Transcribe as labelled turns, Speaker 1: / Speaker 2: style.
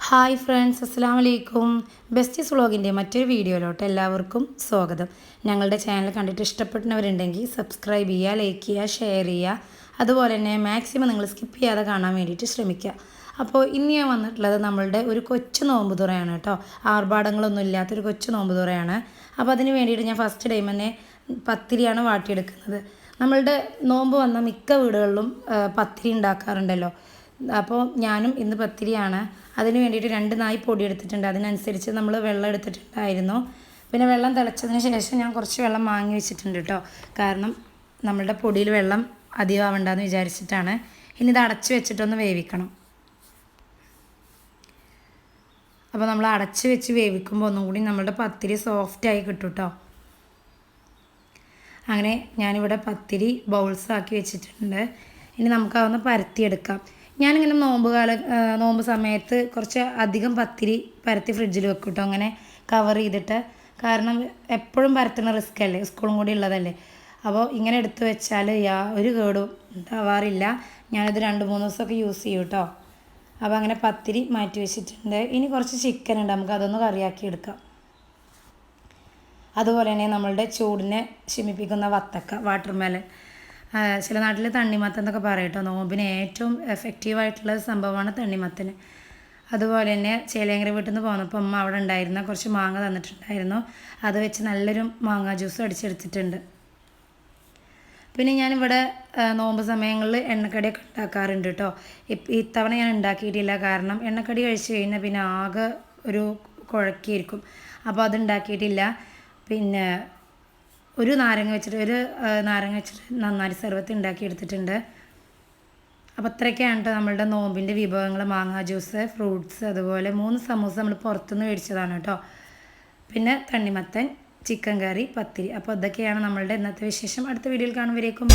Speaker 1: Hi friends അസ്സാം വലൈക്കും besties വ്ളോഗിന്റെ മറ്റൊരു വീഡിയോയിലോട്ട് എല്ലാവർക്കും സ്വാഗതം. ഞങ്ങളുടെ ചാനൽ കണ്ടിട്ട് ഇഷ്ടപ്പെടുന്നവരുണ്ടെങ്കിൽ സബ്സ്ക്രൈബ് ചെയ്യുക ലൈക്ക് ചെയ്യുക ഷെയർ ചെയ്യുക. അതുപോലെ തന്നെ മാക്സിമം നിങ്ങൾ സ്കിപ്പ് ചെയ്യാതെ കാണാൻ വേണ്ടിയിട്ട് ശ്രമിക്കുക. അപ്പോൾ ഇന്ന് ഞാൻ വന്നിട്ടുള്ളത് നമ്മളുടെ ഒരു കൊച്ചു നോമ്പ് തുറയാണ് കേട്ടോ. ആർഭാടങ്ങളൊന്നും ഇല്ലാത്തൊരു കൊച്ചു നോമ്പ് തുറയാണ്. അപ്പോൾ അതിന് വേണ്ടിയിട്ട് ഞാൻ ഫസ്റ്റ് ടൈം തന്നെ പത്തിരിയാണ് വാട്ടിയെടുക്കുന്നത്. നമ്മളുടെ നോമ്പ് വന്ന മിക്ക വീടുകളിലും പത്തിരി ഉണ്ടാക്കാറുണ്ടല്ലോ. അപ്പോൾ ഞാനും ഇന്ന് പത്തിരിയാണ്. അതിന് വേണ്ടിയിട്ട് രണ്ട് നായി പൊടി എടുത്തിട്ടുണ്ട് അതിനനുസരിച്ച് നമ്മൾ വെള്ളം എടുത്തിട്ടുണ്ടായിരുന്നു. പിന്നെ വെള്ളം തിളച്ചതിന് ശേഷം ഞാൻ കുറച്ച് വെള്ളം വാങ്ങി വെച്ചിട്ടുണ്ട് കേട്ടോ കാരണം നമ്മളുടെ പൊടിയിൽ വെള്ളം അധികമാവണ്ടെന്ന് വിചാരിച്ചിട്ടാണ്. ഇനി ഇത് അടച്ച് വെച്ചിട്ടൊന്ന് വേവിക്കണം. അപ്പോൾ നമ്മൾ അടച്ചു വെച്ച് വേവിക്കുമ്പോൾ ഒന്നും കൂടി നമ്മളുടെ പത്തിരി സോഫ്റ്റായി കിട്ടും കേട്ടോ അങ്ങനെ ഞാനിവിടെ പത്തിരി ബൗൾസാക്കി വെച്ചിട്ടുണ്ട്. ഇനി നമുക്ക് അതൊന്ന് പരത്തിയെടുക്കാം. ഞാനിങ്ങനെ നോമ്പ് കാല നോമ്പ് സമയത്ത് കുറച്ച് അധികം പത്തിരി പരത്തി ഫ്രിഡ്ജിൽ വെക്കും കേട്ടോ അങ്ങനെ കവർ ചെയ്തിട്ട്. കാരണം എപ്പോഴും പരത്തുന്ന റിസ്ക് അല്ലേ? സ്കൂളും കൂടി ഉള്ളതല്ലേ? അപ്പോൾ ഇങ്ങനെ എടുത്തു വെച്ചാൽ യാ ഒരു കേടും ഉണ്ടാവാറില്ല. ഞാനിത് രണ്ട് മൂന്ന് ദിവസമൊക്കെ യൂസ് ചെയ്യും കേട്ടോ അപ്പോൾ അങ്ങനെ പത്തിരി മാറ്റി വെച്ചിട്ടുണ്ട്. ഇനി കുറച്ച് ചിക്കൻ ഉണ്ട്. നമുക്ക് അതൊന്ന് കറിയാക്കി എടുക്കാം. അതുപോലെ തന്നെ നമ്മളുടെ ചൂടിനെ ശമിപ്പിക്കുന്ന വത്തക്ക വാട്ടർമെലൻ ചില നാട്ടിൽ തണ്ണിമത്തൻ എന്നൊക്കെ പറയും കേട്ടോ. നോമ്പിന് ഏറ്റവും എഫക്റ്റീവായിട്ടുള്ള സംഭവമാണ് തണ്ണിമത്തന്. അതുപോലെ തന്നെ ചേലേങ്കര വീട്ടിൽ നിന്ന് പോന്നപ്പോൾ അമ്മ അവിടെ ഉണ്ടായിരുന്ന കുറച്ച് മാങ്ങ തന്നിട്ടുണ്ടായിരുന്നു. അത് വെച്ച് നല്ലൊരു മാങ്ങ ജ്യൂസ് അടിച്ചെടുത്തിട്ടുണ്ട്. പിന്നെ ഞാനിവിടെ നോമ്പ് സമയങ്ങളിൽ എണ്ണക്കടിയൊക്കെ ഉണ്ടാക്കാറുണ്ട് കേട്ടോ. ഇത്തവണ ഞാൻ ഉണ്ടാക്കിയിട്ടില്ല. കാരണം എണ്ണക്കടി കഴിച്ച് കഴിഞ്ഞാൽ പിന്നെ ആകെ ഒരു കുഴക്കിയിരിക്കും. അപ്പോൾ അത് ഉണ്ടാക്കിയിട്ടില്ല. പിന്നെ ഒരു നാരങ്ങ വെച്ചിട്ട് ഒരു നാരങ്ങ വെച്ചിട്ട് നന്നായി സർവത്ത് ഉണ്ടാക്കി എടുത്തിട്ടുണ്ട് അപ്പോൾ അത്രയൊക്കെയാണ് കേട്ടോ നമ്മളുടെ നോമ്പിന്റെ വിഭവങ്ങൾ മാങ്ങ ജ്യൂസ് ഫ്രൂട്ട്സ് അതുപോലെ മൂന്ന് സമൂസ നമ്മൾ പുറത്തുനിന്ന് മേടിച്ചതാണ് കേട്ടോ പിന്നെ തണ്ണിമത്തൻ ചിക്കൻ കറി പത്തിരി. അപ്പോൾ ഇതൊക്കെയാണ് നമ്മളുടെ ഇന്നത്തെ വിശേഷം. അടുത്ത വീഡിയോയിൽ കാണുമ്പോഴേക്കും